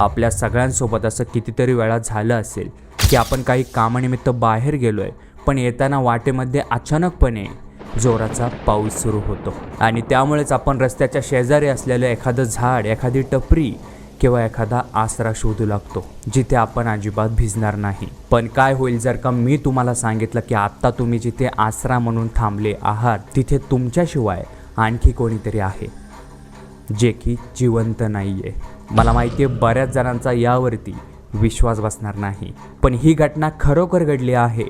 आपल्या सगळ्यांसोबत असं कितीतरी वेळा झालं असेल की आपण काही कामानिमित्त बाहेर गेलो आहे पण येताना वाटेमध्ये अचानकपणे जोराचा पाऊस सुरू होतो. आणि त्यामुळेच आपण रस्त्याच्या शेजारी असलेलं एखादं झाड एखादी टपरी किंवा एखादा आसरा शोधू लागतो जिथे आपण अजिबात भिजणार नाही. पण काय होईल जर का मी तुम्हाला सांगितलं की आत्ता तुम्ही जिथे आसरा म्हणून थांबले आहात तिथे तुमच्याशिवाय आणखी कोणीतरी आहे जे की जिवंत नाही आहे मला माहिती आहे बऱ्याच जणांचा यावरती विश्वास बसणार नाही. पण ही घटना खरोखर घडली आहे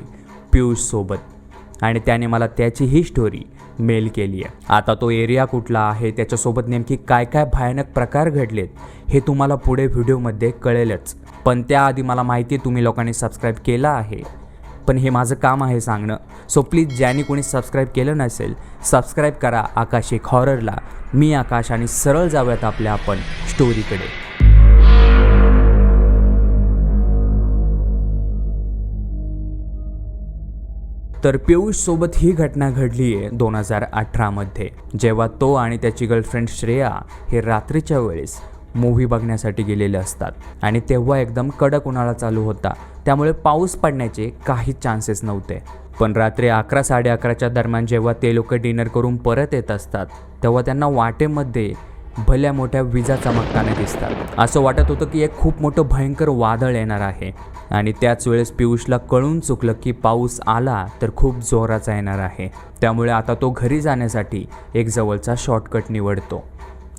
पियुषसोबत आणि त्याने मला त्याची ही स्टोरी मेल केली आहे. आता तो एरिया कुठला आहे त्याच्यासोबत नेमकी काय काय भयानक प्रकार घडलेत हे तुम्हाला पुढे व्हिडिओमध्ये कळेलच. पण त्याआधी मला माहिती आहे तुम्ही लोकांनी सबस्क्राईब केला आहे. पण हे माझं काम आहे सांगणं. सो प्लीज ज्यांनी कोणी सबस्क्राईब केलं नसेल सबस्क्राईब करा आकाश एक हॉररला मी आकाश आणि सरळ जाऊयात आपल्या आपण स्टोरीकडे तर पियुषसोबत ही घटना घडली आहे दोन हजार अठरामध्ये जेव्हा तो आणि त्याची गर्लफ्रेंड श्रेया हे रात्रीच्या वेळेस मूव्ही बघण्यासाठी गेलेले असतात. आणि तेव्हा एकदम कडक उन्हाळा चालू होता. त्यामुळे पाऊस पडण्याचे काही चान्सेस नव्हते. पण रात्री अकरा साडे अकराच्या दरम्यान जेव्हा ते लोक डिनर करून परत येत असतात तेव्हा त्यांना वाटेमध्ये भल्या मोठ्या विजा चमकताना दिसतात. असं वाटत होतं की एक खूप मोठं भयंकर वादळ येणार आहे. आणि त्याच वेळेस पियुषला कळून चुकलं की पाऊस आला तर खूप जोराचा येणार आहे. त्यामुळे आता तो घरी जाण्यासाठी एक जवळचा शॉर्टकट निवडतो.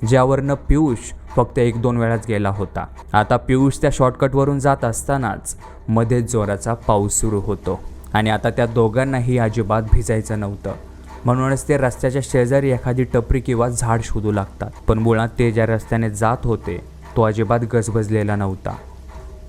ज्यावरनं पियुष फक्त एक दोन वेळाच गेला होता. आता पियुष त्या शॉर्टकटवरून जात असतानाच मध्येच जोराचा पाऊस सुरू होतो. आणि आता त्या दोघांनाही अजिबात भिजायचं नव्हतं. म्हणूनच ते रस्त्याच्या शेजारी एखादी टपरी किंवा झाड शोधू लागतात. पण मुळात ते ज्या रस्त्याने जात होते तो अजिबात गजबजलेला नव्हता.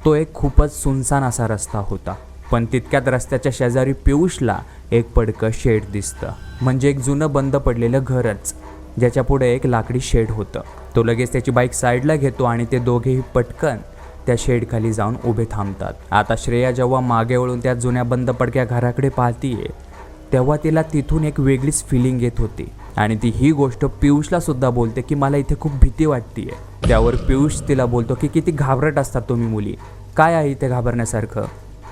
तो एक खूपच सुनसान असा रस्ता होता. पण तितक्यात रस्त्याच्या शेजारी पियुषला एक पडकं शेड दिसतं. म्हणजे एक जुनं बंद पडलेलं घरच. ज्याच्या पुढे एक लाकडी शेड होतं. तो लगेच त्याची बाईक साईडला घेतो आणि ते दोघेही पटकन त्या शेडखाली जाऊन उभे थांबतात. आता श्रेया जेव्हा मागे वळून त्या जुन्या बंद पडक्या घराकडे पाहतीये तेव्हा तिला तिथून एक वेगळीच फिलिंग येत होती. आणि ती ही गोष्ट पियुषला सुद्धा बोलते की मला इथे खूप भीती वाटतीये. त्यावर पियुष तिला बोलतो की किती घाबरट असतात तुम्ही मुली. काय आहे इथे घाबरण्यासारखं?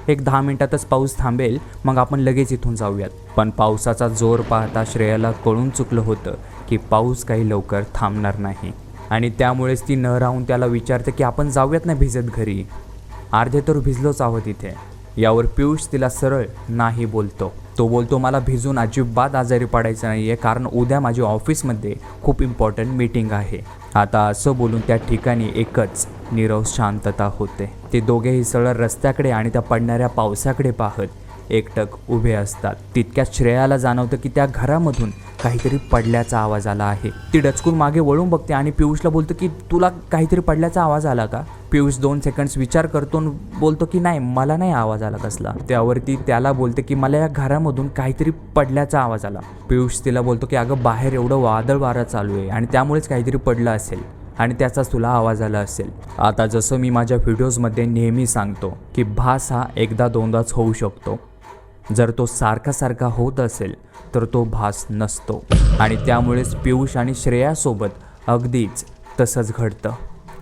एक दहा मिनिटातच पाऊस थांबेल मग आपण लगेच इथून जाऊयात. पण पावसाचा जोर पाहता श्रेयाला कळून चुकलं होतं की पाऊस काही लवकर थांबणार नाही. आणि त्यामुळेच ती न राहून त्याला विचारते की आपण जाऊयात ना भिजत घरी? अर्धे तर भिजलोच आहोत इथे. यावर पियुष तिला सरळ नाही बोलतो. तो बोलतो मला भिजून अजिबात आजारी पडायचं नाही आहे कारण उद्या माझी ऑफिसमध्ये खूप इम्पॉर्टंट मीटिंग आहे. आता असं बोलून त्या ठिकाणी एकच निरव शांतता होते. ते दोघेही सरळ रस्त्याकडे आणि त्या पडणाऱ्या पावसाकडे पाहत एकटक उभे असतात. तितक्या श्रेयाला जाणवतं की त्या घरामधून काहीतरी पडल्याचा आवाज आला आहे. ती डचकून मागे वळून बघते आणि पियुषला बोलतो की तुला काहीतरी पडल्याचा आवाज आला का? पियुष दोन सेकंड्स विचार करतो बोलतो की नाही मला नाही आवाज आला कसला त्यावरती त्याला बोलते की मला या घरामधून काहीतरी पडल्याचा आवाज आला. पियुष तिला बोलतो की अगं बाहेर एवढं वादळ वारा चालू आहे आणि त्यामुळेच काहीतरी पडलं असेल. आणि त्याचा तुला आवाज आला असेल. आता जसं मी माझ्या व्हिडिओजमध्ये नेहमी सांगतो की भास हा एकदा दोनदाच होऊ शकतो. जर तो सारखा सारखा होत असेल तर तो भास नसतो. आणि त्यामुळेच पियुष आणि श्रेयासोबत अगदीच तसंच घडतं.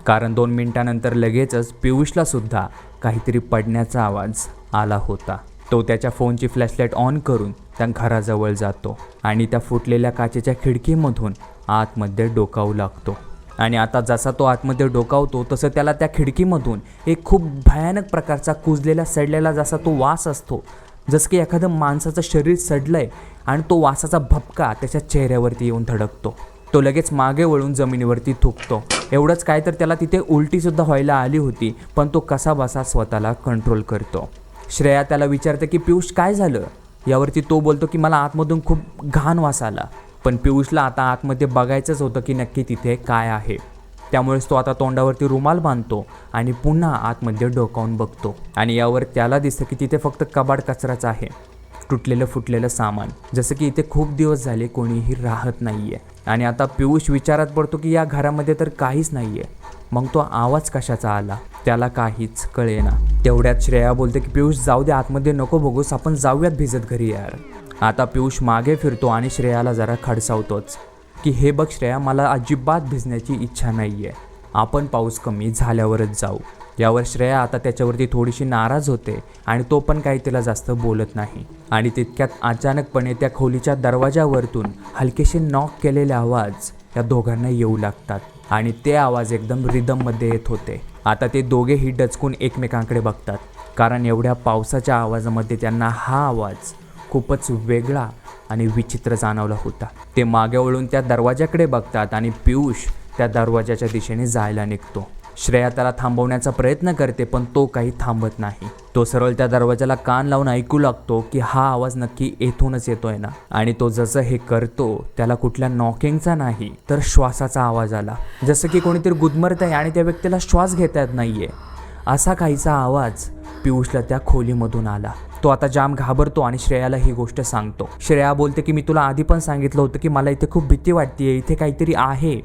कारण दोन मिनिटानंतर लगेचच पियुषला सुद्धा काहीतरी पडण्याचा आवाज आला होता. तो त्याच्या फोनची फ्लॅशलाईट ऑन करून त्या घराजवळ जातो आणि त्या फुटलेल्या काचेच्या खिडकीमधून आतमध्ये डोकावू लागतो. आणि आता जसा तो आतमध्ये डोकावतो तसं त्याला त्या खिडकीमधून एक खूप भयानक प्रकारचा कुजलेला सडलेला जसा तो वास असतो. जसं की एखादं माणसाचं शरीर सडलं आहे आणि तो वासाचा भपका त्याच्या चेहऱ्यावरती येऊन धडकतो. तो लगेच मागे वळून जमिनीवरती थुकतो. एवढंच काय तर त्याला तिथे उलटीसुद्धा व्हायला आली होती पण तो कसा बसा स्वतःला कंट्रोल करतो. श्रेया त्याला विचारते की पियुष काय झालं? यावरती तो बोलतो की मला आतमधून खूप घाण वास आला. पण पियुषला आता आतमध्ये बघायचंच होतं की नक्की तिथे काय आहे. त्यामुळेच तो आता तोंडावरती रुमाल बांधतो आणि पुन्हा आतमध्ये डोकावून बघतो. आणि यावर त्याला दिसतं की तिथे फक्त कबाड कचराच आहे. तुटलेलं फुटलेलं सामान. जसं की इथे खूप दिवस झाले कोणीही राहत नाही आहे आणि आता पियुष विचारात पडतो की या घरामध्ये तर काहीच नाही आहे मग तो आवाज कशाचा आला? त्याला काहीच कळेना. तेवढ्यात श्रेया बोलते की पियुष जाऊ दे आतमध्ये नको बघूस. आपण जाऊयात भिजत घरी यार. आता पियुष मागे फिरतो आणि श्रेयाला जरा खडसावतोच की हे बघ श्रेया मला अजिबात भिजण्याची इच्छा नाही आहे आपण पाऊस कमी झाल्यावरच जाऊ. यावर श्रेया आता त्याच्यावरती थोडीशी नाराज होते आणि तो पण काही तिला जास्त बोलत नाही. आणि तितक्यात अचानकपणे त्या खोलीच्या दरवाजावरतून हलकेसे नॉक केलेले आवाज या दोघांना येऊ लागतात आणि ते आवाज एकदम रिदममध्ये येत होते. आता ते दोघेही डचकून एकमेकांकडे बघतात कारण एवढ्या पावसाच्या आवाजामध्ये त्यांना हा आवाज खूपच वेगळा आणि विचित्र जाणवला होता. ते मागे वळून त्या दरवाजाकडे बघतात आणि पियुष त्या दरवाजाच्या दिशेने जायला निघतो. श्रेया त्याला थांबवण्याचा प्रयत्न करते पण तो काही थांबत नाही. तो सरळ त्या दरवाजाला कान लावून ऐकू लागतो की हा आवाज नक्की येथूनच येतोय ना? आणि तो जसं हे करतो त्याला कुठल्या नॉकिंगचा नाही तर श्वासाचा आवाज आला. जसं की कोणीतरी गुदमरत आहे आणि त्या व्यक्तीला श्वास घेता येत नाहीये. असा काहीचा आवाज पियुषला त्या खोलीमधून आला. तो आता जाम घाबरतो आणि श्रेयाला ही गोष्ट सांगतो. श्रेया बोलते की मी तुला आधी पण सांगितलं होतं की मला इथे खूप भीती वाटते इथे काहीतरी आहे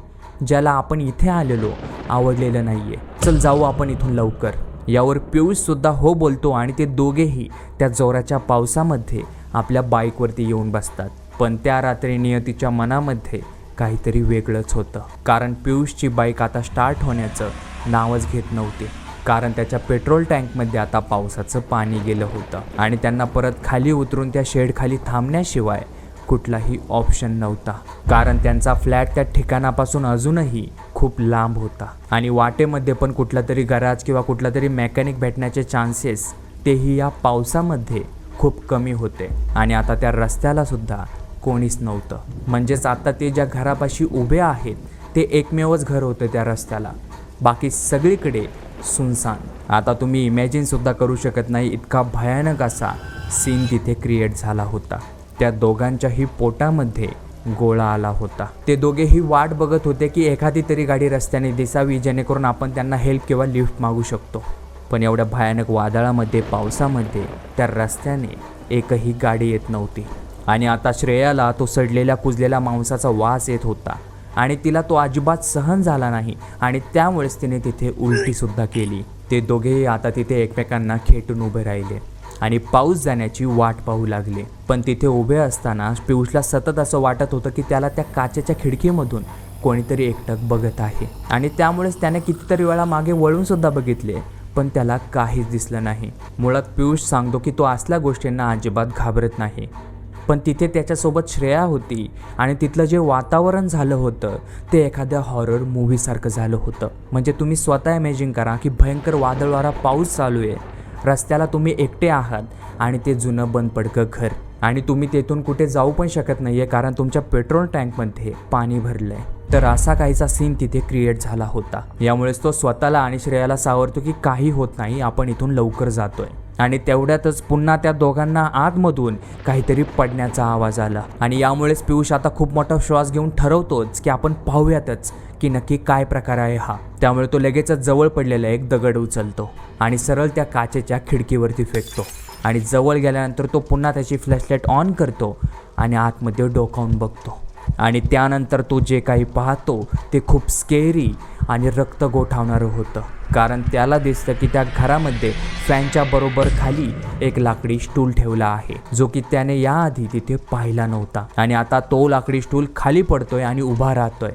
ज्याला आपण इथे आलेलो. आवडलेलं नाहीये. चल जाऊ आपण इथून लवकर. यावर पियुष सुद्धा हो बोलतो आणि ते दोघेही त्या जोराच्या पावसामध्ये आपल्या बाईकवरती येऊन बसतात. पण त्या रात्री नियतीच्या मनामध्ये काहीतरी वेगळंच होतं. कारण पियुषची बाईक आता स्टार्ट होण्याचं नावच घेत नव्हती. कारण त्याच्या पेट्रोल टँकमध्ये आता पावसाचं पाणी गेलं होतं. आणि त्यांना परत खाली उतरून त्या शेडखाली थांबण्याशिवाय कुठलाही ऑप्शन नव्हता. कारण त्यांचा फ्लॅट त्या ठिकाणापासून अजूनही खूप लांब होता. आणि वाटेमध्ये पण कुठला तरी गराज किंवा कुठला तरी मेकॅनिक भेटण्याचे चान्सेस तेही या पावसामध्ये खूप कमी होते. आणि आता त्या रस्त्याला सुद्धा कोणीच नव्हतं. म्हणजेच आता ते ज्या घरापाशी उभे आहेत ते एकमेवच घर होतं त्या रस्त्याला. बाकी सगळीकडे सुनसान. आता तुम्ही इमॅजिनसुद्धा करू शकत नाही इतका भयानक असा सीन तिथे क्रिएट झाला होता. त्या दोघांच्याही पोटामध्ये गोळा आला होता. ते दोघेही वाट बघत होते की एखादी तरी गाडी रस्त्याने दिसावी जेणेकरून आपण त्यांना हेल्प किंवा लिफ्ट मागू शकतो. पण एवढ्या भयानक वादळामध्ये पावसामध्ये त्या रस्त्याने एकही गाडी येत नव्हती. आणि आता श्रेयाला तो सडलेल्या कुजलेल्या मांसाचा वास येत होता. आणि तिला तो अजिबात सहन झाला नाही. आणि त्यामुळेच तिने तिथे उलटीसुद्धा केली. ते दोघेही आता तिथे एकमेकांना खेटून उभे राहिले. आणि पाऊस जाण्याची वाट पाहू लागले. पण तिथे उभे असताना पियुषला सतत असं वाटत होतं की त्याला त्या काचेच्या खिडकीमधून कोणीतरी एकटक बघत आहे. आणि त्यामुळेच त्याने कितीतरी वेळा मागे वळून सुद्धा बघितले. पण त्याला काहीच दिसलं नाही. मुळात पियुष सांगतो की तो असल्या गोष्टींना अजिबात घाबरत नाही. पण तिथे त्याच्यासोबत श्रेया होती आणि तिथलं जे वातावरण झालं होतं ते एखाद्या हॉरर मूव्हीसारखं झालं होतं. म्हणजे तुम्ही स्वतः इमॅजिन करा की भयंकर वादळवारा पाऊस चालू आहे. रस्त्याला तुम्ही एकटे आहात आणि ते जुनं बंद पडकं घर. आणि तुम्ही तेथून कुठे जाऊ पण शकत नाही आहे कारण तुमच्या पेट्रोल टँकमध्ये पाणी भरलं आहे तर असा काहीचा सीन तिथे क्रिएट झाला होता. यामुळेच तो स्वतःला आणि श्रेयाला सावरतो की काही होत नाही आपण इथून लवकर जातोय. आणि तेवढ्यातच पुन्हा त्या दोघांना आतमधून काहीतरी पडण्याचा आवाज आला. आणि यामुळेच पियुष आता खूप मोठा श्वास घेऊन ठरवतोच की आपण पाहूयातच की नक्की काय प्रकार आहे हा. त्यामुळे तो लगेचच जवळ पडलेला एक दगड उचलतो आणि सरळ त्या काचेच्या खिडकीवरती फेकतो. आणि जवळ गेल्यानंतर तो पुन्हा त्याची फ्लॅशलाईट ऑन करतो आणि आतमध्ये डोकावून बघतो. आणि त्यानंतर तो जे काही पाहतो ते खूप स्केरी आणि रक्त गोठावणारं होतं. कारण त्याला दिसतं की त्या घरामध्ये फॅनच्या बरोबर खाली एक लाकडी स्टूल ठेवला आहे जो की त्याने याआधी तिथे पाहिला नव्हता. आणि आता तो लाकडी स्टूल खाली पडतोय आणि उभा राहतोय.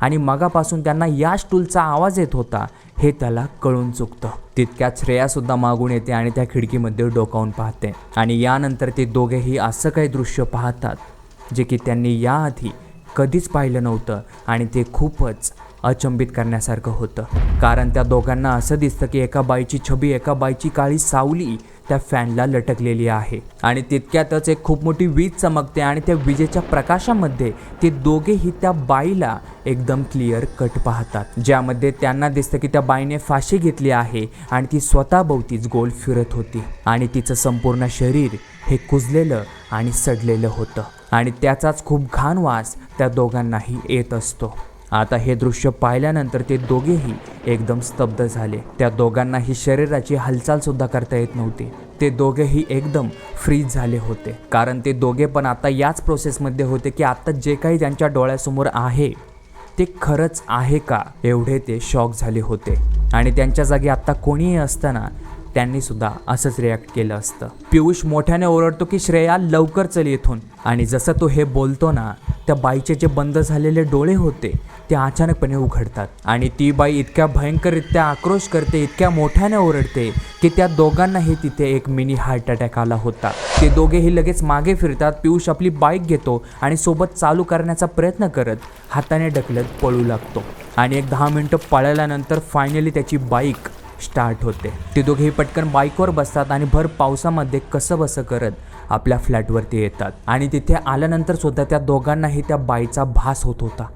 आणि मगापासून त्यांना या स्टूलचा आवाज येत होता हे त्याला कळून चुकतं. तितक्यात श्रेयासुद्धा मागून येते आणि त्या खिडकीमध्ये डोकावून पाहते. आणि यानंतर ते दोघेही असं काही दृश्य पाहतात जे की त्यांनी याआधी कधीच पाहिलं नव्हतं. आणि ते खूपच अचंबित करण्यासारखं होतं. कारण त्या दोघांना असं दिसतं की एका बाईची छबी एका बाईची काळी सावली त्या फॅनला लटकलेली आहे. आणि तितक्यातच एक खूप मोठी वीज चमकते आणि त्या विजेच्या प्रकाशामध्ये ते दोघेही त्या बाईला एकदम क्लिअर कट पाहतात. ज्यामध्ये त्यांना दिसतं की त्या बाईने फाशी घेतली आहे आणि ती स्वतःभोवतीच गोल फिरत होती. आणि तिचं संपूर्ण शरीर हे कुजलेलं आणि सडलेलं होतं. आणि त्याचाच खूप घाण वास त्या दोघांनाही येत असतो. आता हे दृश्य पाहिल्यानंतर ते दोघेही एकदम स्तब्ध झाले. त्या दोघांनाही शरीराची हालचाल सुद्धा करता येत नव्हती. ते दोघेही एकदम फ्रीज झाले होते. कारण ते दोघे पण आता याच प्रोसेसमध्ये होते की आता जे काही त्यांच्या डोळ्यासमोर आहे ते खरंच आहे का? एवढे ते शॉक झाले होते. आणि त्यांच्या जागी आत्ता कोणीही असताना त्यांनी सुद्धा असंच रिॲक्ट केलं असतं. पियुष मोठ्याने ओरडतो की श्रेया लवकर चल येथून आणि जसं तो हे बोलतो ना त्या बाईचे जे बंद झालेले डोळे होते ते अचानकपणे उघडतात. आणि ती बाई इतक्या भयंकररित्या आक्रोश करते इतक्या मोठ्याने ओरडते की त्या दोघांनाही तिथे एक मिनी हार्ट अटॅक आला होता. ते दोघेही लगेच मागे फिरतात पियुष आपली बाईक घेतो आणि सोबत चालू करण्याचा प्रयत्न करत हाताने ढकलत पळू लागतो. आणि एक दहा मिनटं पळाल्यानंतर फायनली त्याची बाईक स्टार्ट होते. ते दोघेही पटकन बाईकवर बसतात आणि भर पावसामध्ये कसं बसं करत आपल्या फ्लॅटवरती येतात. आणि तिथे आल्यानंतर सुद्धा त्या दोघांनाही त्या बाईचा भास होत होता.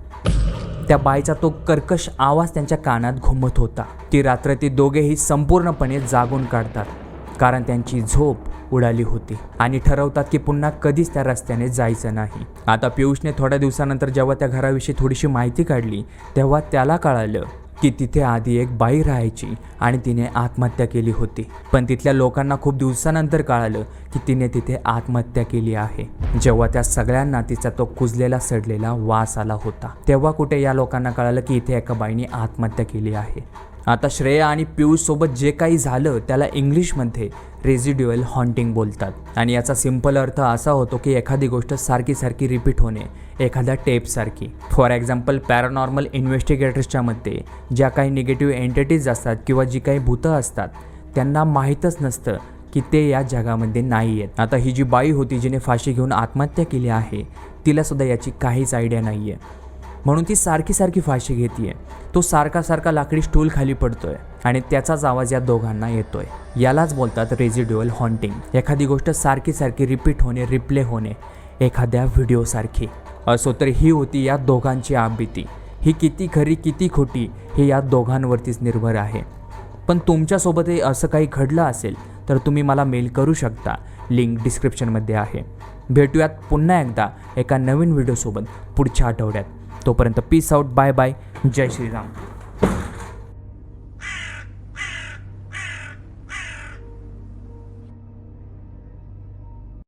त्या बाईचा तो कर्कश आवाज त्यांच्या कानात घुमत होता. ती रात्र ती दोघेही संपूर्णपणे जागून काढतात कारण त्यांची झोप उडाली होती आणि ठरवतात की पुन्हा कधीच त्या रस्त्याने जायचं नाही. आता पियुषने थोड्या दिवसानंतर जेव्हा त्या घराविषयी थोडीशी माहिती काढली तेव्हा त्याला कळालं की तिथे आधी एक बाई राहायची आणि तिने आत्महत्या केली होती. पण तिथल्या लोकांना खूप दिवसानंतर कळालं की तिने तिथे आत्महत्या केली आहे. जेव्हा त्या सगळ्यांना तिचा तो कुजलेला सडलेला वास आला होता. तेव्हा कुठे या लोकांना कळालं की इथे एका बाईने आत्महत्या केली आहे. आता श्रेया आणि पियुष सोबत जे काही झालं त्याला इंग्लिशमध्ये रेझिड्युअल हॉन्टिंग बोलतात. आणि याचा सिंपल अर्थ असा होतो की एखादी गोष्ट सारखी सारखी रिपीट होणे एखाद्या टेपसारखी फॉर एक्झाम्पल पॅरानॉर्मल इन्व्हेस्टिगेटर्सच्या मते ज्या काही निगेटिव्ह एंटिटीज असतात किंवा जी काही भूतं असतात त्यांना माहीतच नसतं की ते या जगामध्ये नाही आहेत. आता ही जी बाई होती जिने फाशी घेऊन आत्महत्या केली आहे तिलासुद्धा याची काहीच आयडिया नाही आहे म्हणून ती सारखी सारखी फाशी घेते तो सारखा सारखा लाकडी स्टूल खाली पडतोय आणि त्याचाच आवाज या दोघांना येतोय. यालाच बोलतात रेझिड्युअल हॉन्टिंग. एखादी गोष्ट सारखी सारखी रिपीट होणे रिप्ले होणे एखाद्या व्हिडिओसारखी असो तर ही होती या दोघांची आबिती. ही किती खरी किती खोटी हे या दोघांवरतीच निर्भर आहे. पण तुमच्यासोबतही असं काही घडलं असेल तर तुम्ही मला मेल करू शकता. लिंक डिस्क्रिप्शनमध्ये आहे. भेटूयात पुन्हा एकदा एका नवीन व्हिडिओसोबत पुढच्या आठवड्यात. तोपर्यंत peace out bye bye Jai Shriram.